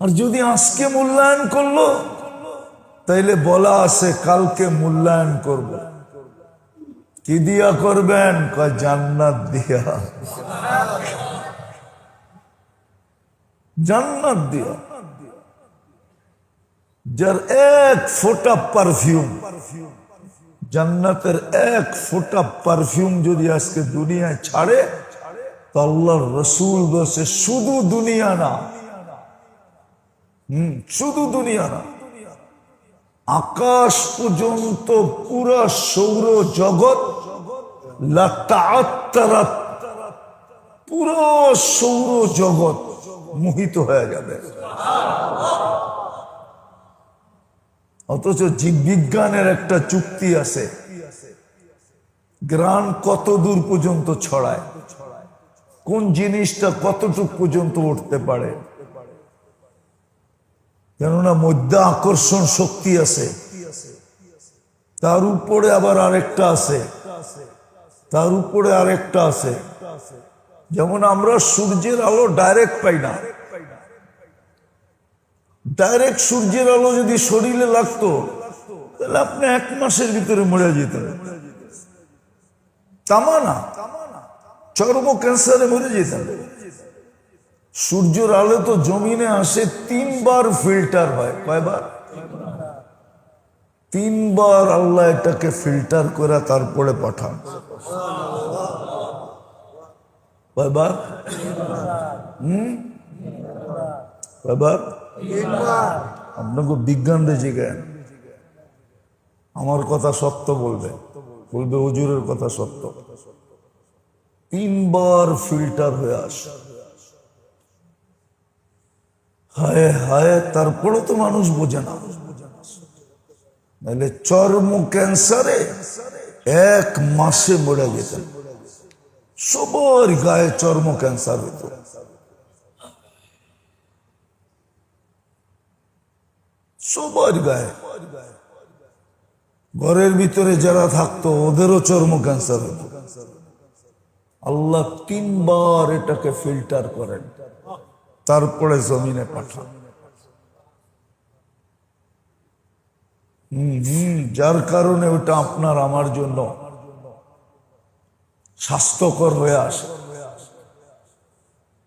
আর যদি আজকে মূল্যায়ন করল, তাইলে বলা আছে কালকে মূল্যায়ন করব। কি দিয়া করবেন? কয়, জান্নাত দিয়া। জান্নাত দিয়া। যার এক ফোঁটা পারফিউম জান্নাতের এক ফোঁটা পারফিউম যদি আজকে দুনিয়ায় ছাড়ে, তো আল্লাহর রসুল বসে শুধু দুনিয়া না শুধু দুনিয়া না, আকাশ পর্যন্ত পুরা সৌর জগৎ পুরো সৌর জগৎ মোহিত হয়ে যাবে। অথচ জীববিজ্ঞানের একটা চুক্তি আছে গ্রান কত দূর পর্যন্ত ছড়ায়, কোন জিনিসটা কতটুক পর্যন্ত উঠতে পারে কেননা মধ্যে আকর্ষণ শক্তি আছে। তার উপরে আবার আরেকটা আছে। তার উপরে আরেকটা আছে। যেমন আমরা সূর্যের আলো ডাইরেক্ট পাই না। ডাইরেক্ট সূর্যের আলো যদি শরীরে লাগতো, তাহলে আপনি এক মাসের ভিতরে মরে যেতেন। তামা না চর্ম ক্যান্সারে মরে যেতেন। সূর্যের আলো তো জমিনে আসে, তিনবার ফিল্টার হয়। কয়বার? তিনবার আল্লাহ এটাকে ফিল্টার করে তারপরে পাঠান। কয়বার? আমার কথা সত্য বলবে। বলবে হুজুরের কথা সত্য। তিনবার ফিল্টার হয়ে আসে। হায় হায় তারপরে তো মানুষ বোঝে না। নাহলে চর্ম ক্যান্সারে এক মাসে মরে যেতেন সবার গায়ে চর্ম ক্যান্সার হতো সবার গায়ে। ঘরের ভিতরে যারা থাকতো, ওদেরও চর্ম ক্যান্সার হতো আল্লাহ তিনবার এটাকে ফিল্টার করেন। তারপরে জমিনে পাঠান হম যার কারণে ওটা আপনার, আমার জন্য স্বাস্থ্যকর হয়ে আসে।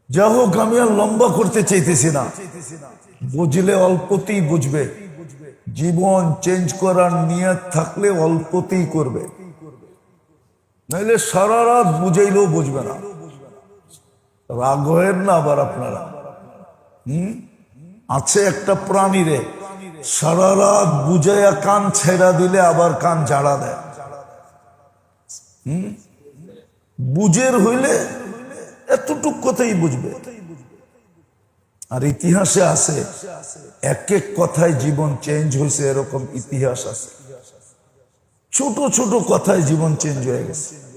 যা হোক, আমি আর লম্বা করতে চাইতেছি না। বুঝলে অল্পতেই বুঝবে। জীবন চেঞ্জ করার নিয়ত থাকলে অল্পতেই করবে। নাইলে সারা রাত বুঝাইলেও বুঝবে না। রাগ হয়েন না আবার আপনারা। আছে একটা প্রাণীরে সারা রাত বুঝাইয়া কান ছেড়া দিলে আবার কান ঝাড়া দেয়। বুঝের হইলে এতটুক কথাই বুঝবে। আর ইতিহাসে আছে এক এক কথায় জীবন চেঞ্জ হয়েছে এরকম ইতিহাস আছে। ছোট ছোট কথায় জীবন চেঞ্জ হয়ে গেছে।